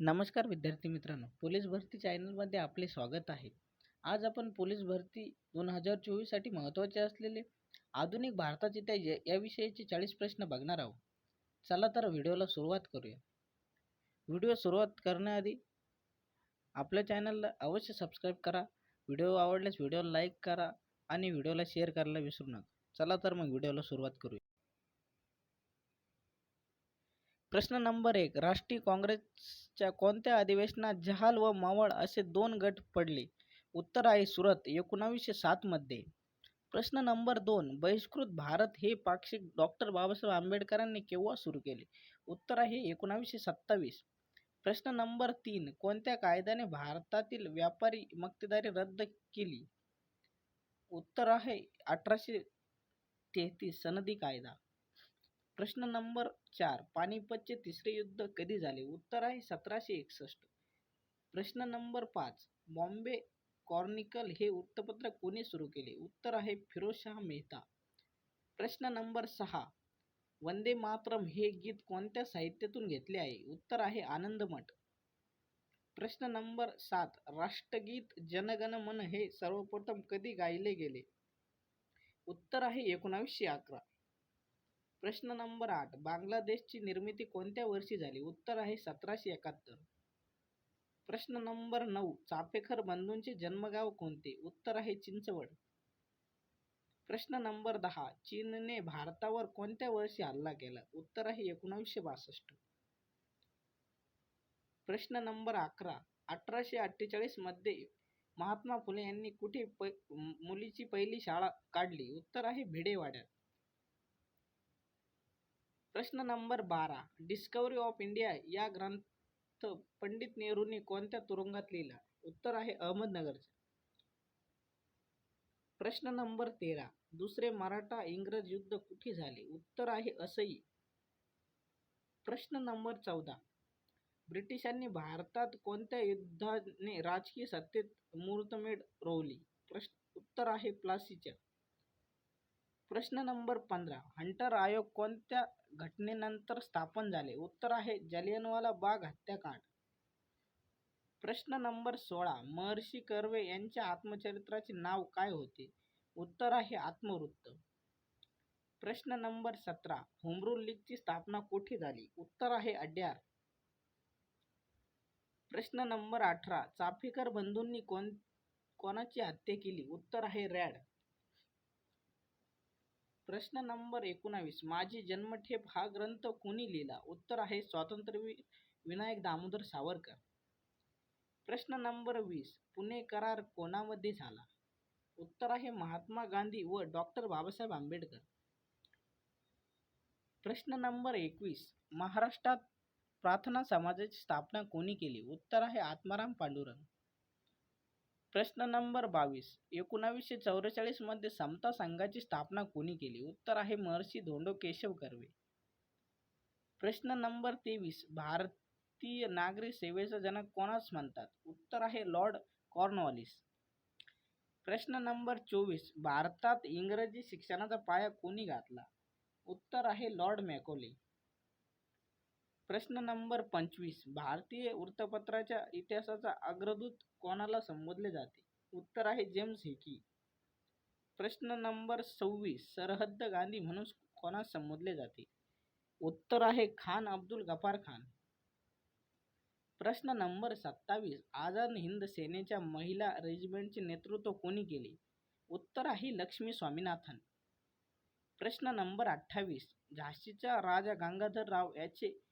नमस्कार विद्यार्थी मित्रांनो पोलीस भरती चॅनलमध्ये आपले स्वागत आहे. आज आपण पोलीस भरती दोन हजार चोवीससाठी महत्त्वाचे असलेले आधुनिक भारताचे त्या याविषयीचे चाळीस प्रश्न बघणार आहोत. चला तर व्हिडिओला सुरुवात करूया. व्हिडिओ सुरुवात करण्याआधी आपल्या चॅनलला अवश्य सबस्क्राईब करा. व्हिडिओ आवडल्यास व्हिडिओला लाईक करा आणि व्हिडिओला शेअर करायला विसरू नका. चला तर मग व्हिडिओला सुरुवात करूया. प्रश्न नंबर एक राष्ट्रीय काँग्रेसच्या कोणत्या अधिवेशनात जहाल व मावळ असे दोन गट पडले? उत्तर आहे सुरत एकोणावीसशे सातमध्ये प्रश्न नंबर दोन बहिष्कृत भारत हे पाक्षिक डॉक्टर बाबासाहेब आंबेडकरांनी केव्हा सुरू केले? उत्तर आहे एकोणावीसशे सत्तावीस. प्रश्न नंबर तीन कोणत्या कायद्याने भारतातील व्यापारी मक्तेदारी रद्द केली? उत्तर आहे अठराशे तेहतीस सनदी कायदा. प्रश्न नंबर चार पानिपतचे तिसरे युद्ध कधी झाले? उत्तर आहे सतराशे एकसष्ट. प्रश्न नंबर पाच बॉम्बे कॉर्निकल हे वृत्तपत्र कोणी सुरू केले? उत्तर आहे फिरोजशाह मेहता. प्रश्न नंबर सहा वंदे मातरम हे गीत कोणत्या साहित्यातून घेतले आहे? उत्तर आहे आनंदमठ प्रश्न नंबर सात राष्ट्रगीत जनगण मन हे सर्वप्रथम कधी गायले गेले? उत्तर आहे एकोणावीसशे अकरा. प्रश्न नंबर आठ. बांगलादेशची निर्मिती कोणत्या वर्षी झाली? उत्तर आहे सतराशे एकाहत्तर. प्रश्न नंबर नऊ. चाफेकर बंधूंचे जन्मगाव कोणते? उत्तर आहे चिंचवड. प्रश्न नंबर दहा. चीनने भारतावर कोणत्या वर्षी हल्ला केला? उत्तर आहे एकोणावीसशे बासष्ट. प्रश्न नंबर अकरा. अठराशे अठ्ठेचाळीसमध्ये महात्मा फुले यांनी कुठे प मुलीची पहिली शाळा काढली? उत्तर आहे भिडेवाड्यात. प्रश्न नंबर बारा. डिस्कवरी ऑफ इंडिया या ग्रंथ पंडित नेहरूंनी कोणत्या तुरुंगात लिहिला? उत्तर आहे अहमदनगरचा. प्रश्न नंबर तेरा. दुसरे मराठा इंग्रज युद्ध कुठे झाले? उत्तर आहे असई. प्रश्न नंबर चौदा. ब्रिटिशांनी भारतात कोणत्या युद्धाने राजकीय सत्तेत मुहूर्तमेढ रोवली? प्रश्न उत्तर आहे प्लासीच्या प्रश्न नंबर पंधरा. हंटर आयोग कोणत्या घटनेनंतर स्थापन झाले? उत्तर आहे जलियनवाला बाग हत्याकांड. प्रश्न नंबर सोळा. महर्षी कर्वे यांच्या आत्मचरित्राचे नाव काय होते? उत्तर आहे आत्मवृत्त. प्रश्न नंबर सतरा. होमरूल लीगची स्थापना कुठे झाली? उत्तर आहे अड्यार. प्रश्न नंबर अठरा. चाफेकर बंधूंनी कोण कोणाची हत्या केली? उत्तर आहे रॅड. प्रश्न नंबर एकोणावीस. माझी जन्मठेप हा ग्रंथ कोणी लिहिला? उत्तर आहे स्वातंत्र्यवीर विनायक दामोदर सावरकर. प्रश्न नंबर वीस. पुणे करार कोणामध्ये झाला? उत्तर आहे महात्मा गांधी व डॉक्टर बाबासाहेब आंबेडकर. प्रश्न नंबर एकवीस. महाराष्ट्रात प्रार्थना समाजाची स्थापना कोणी केली? उत्तर आहे आत्माराम पांडुरंग. प्रश्न नंबर बावीस. एकोणावीसशे चौवेचाळीसमध्ये समता संघाची स्थापना कोणी केली? उत्तर आहे महर्षी धोंडो केशव कर्वे. प्रश्न नंबर तेवीस. भारतीय नागरी सेवेचा जनक कोणास म्हणतात? उत्तर आहे लॉर्ड कॉर्नवॉलिस. प्रश्न नंबर चोवीस. भारतात इंग्रजी शिक्षणाचा पाया कोणी घातला? उत्तर आहे लॉर्ड मॅकोले. प्रश्न नंबर पंचवीस. भारतीय वृत्तपत्राच्या इतिहासाचा अग्रदूत कोणाला संबोधले जाते? उत्तर आहे जेम्स हिकी. प्रश्न नंबर सव्वीस. सरहद्द गांधी म्हणून कोणास संबोधले जाते? उत्तर आहे खान अब्दुल गफार खान. प्रश्न नंबर सत्तावीस. आझाद हिंद सेनेच्या महिला रेजिमेंटचे नेतृत्व कोणी केले? उत्तर आहे लक्ष्मी स्वामीनाथन. प्रश्न नंबर अठ्ठावीस. झाशीचा राजा गंगाधरराव याचे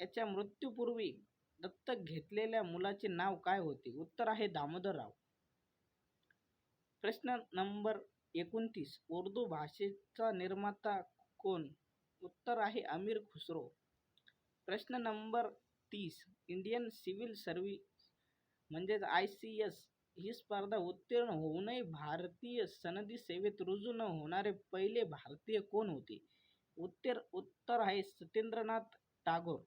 याच्या मृत्यूपूर्वी दत्तक घेतलेल्या मुलाचे नाव काय होते? उत्तर आहे दामोदरराव. प्रश्न नंबर एकोणतीस. उर्दू भाषेचा निर्माता कोण? उत्तर आहे अमीर खुसरो. प्रश्न नंबर तीस. इंडियन सिव्हिल सर्व्हिस म्हणजेच आय सी एस ही स्पर्धा उत्तीर्ण होऊनही भारतीय सनदी सेवेत रुजू न होणारे पहिले भारतीय कोण होते? उत्तर उत्तर आहे सत्येंद्रनाथ टागोर.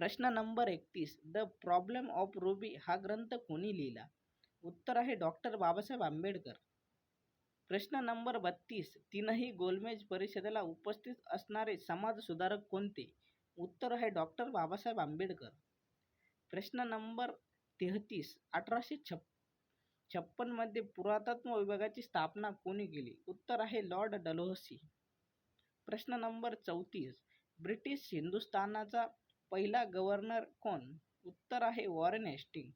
प्रश्न नंबर एकतीस. द प्रॉब्लेम ऑफ रुबी हा ग्रंथ कोणी लिहिला? उत्तर आहे डॉक्टर बाबासाहेब आंबेडकर. प्रश्न नंबर बत्तीस. तीनही गोलमेज परिषदेला उपस्थित असणारे समाजसुधारक कोणते? उत्तर आहे डॉक्टर बाबासाहेब आंबेडकर. प्रश्न नंबर तेहतीस. अठराशे छप छप्पनमध्ये पुरातत्व विभागाची स्थापना कोणी केली? उत्तर आहे लॉर्ड डलोहसी. प्रश्न नंबर चौतीस. ब्रिटिश हिंदुस्थानाचा पहिला गव्हर्नर कोण? उत्तर आहे वॉरेन हेस्टिंग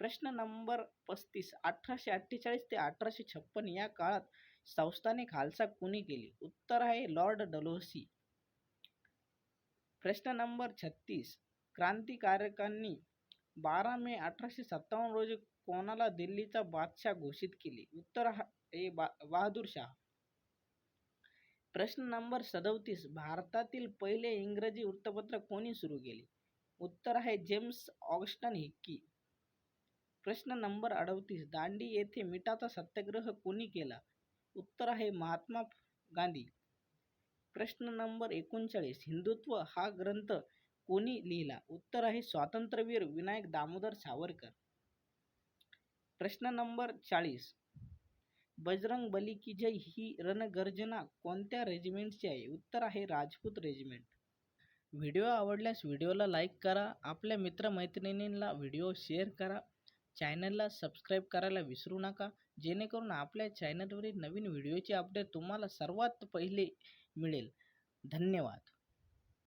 प्रश्न नंबर पस्तीस. अठराशे अठ्ठेचाळीस ते अठराशे छप्पन या काळात संस्थाने खालसा कुणी केली? उत्तर आहे लॉर्ड डलोसी. प्रश्न नंबर छत्तीस. क्रांतिकारकांनी बारा मे अठराशे सत्तावन्न रोजी कोणाला दिल्लीचा बादशाह घोषित केले? उत्तर आहे बा बहादूर शाह. प्रश्न नंबर सदोतीस. भारतातील पहिले इंग्रजी वृत्तपत्र कोणी सुरू केले? उत्तर आहे जेम्स ऑगस्टन हिक्की. प्रश्न नंबर अडतीस. दांडी येथे मिठाचा सत्याग्रह कोणी केला? उत्तर आहे महात्मा गांधी. प्रश्न नंबर एकोणचाळीस. हिंदुत्व हा ग्रंथ कोणी लिहिला? उत्तर आहे स्वातंत्र्यवीर विनायक दामोदर सावरकर. प्रश्न नंबर चाळीस. बजरंग बली की जय ही रणगर्जना कोणत्या रेजिमेंटची आहे? उत्तर आहे राजपूत रेजिमेंट व्हिडिओ आवडल्यास व्हिडिओला लाईक करा आपल्या मित्रमैत्रिणींना व्हिडिओ शेअर करा चॅनलला सबस्क्राईब करायला विसरू नका जेणेकरून आपल्या चॅनलवरील नवीन व्हिडिओचे अपडेट तुम्हाला सर्वात पहिले मिळेल. धन्यवाद.